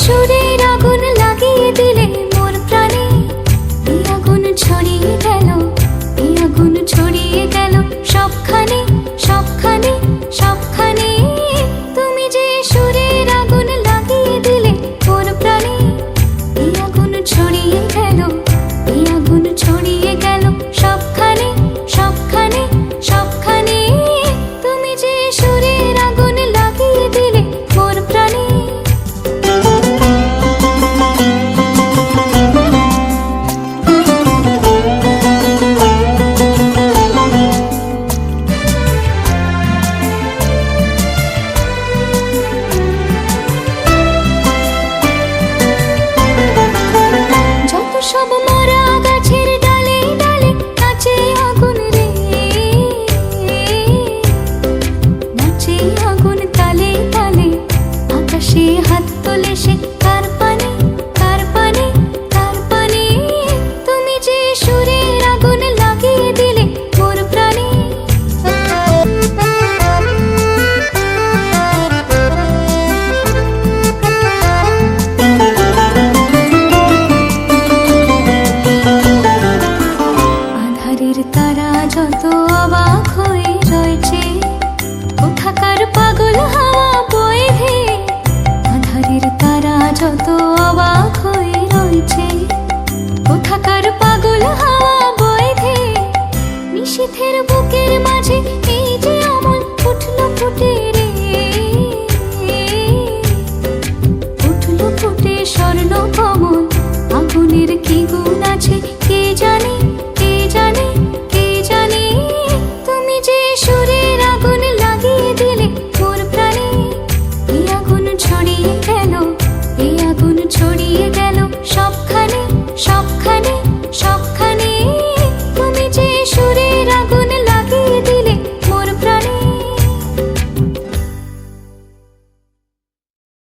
shooting সব তারা যত অবাক হয়ে রয়েছে, কোথাকার পাগল হাওয়া বইবে তারা যত অবাক হয়ে রয়েছে, কোথাকার পাগল হাওয়া বইবে নিশীথের বুকের মাঝে এই যে উঠল ফুটে রে। উঠল ফুটে স্বর্ণ কমল, আগুনের কি গুণ আছে কে জানে?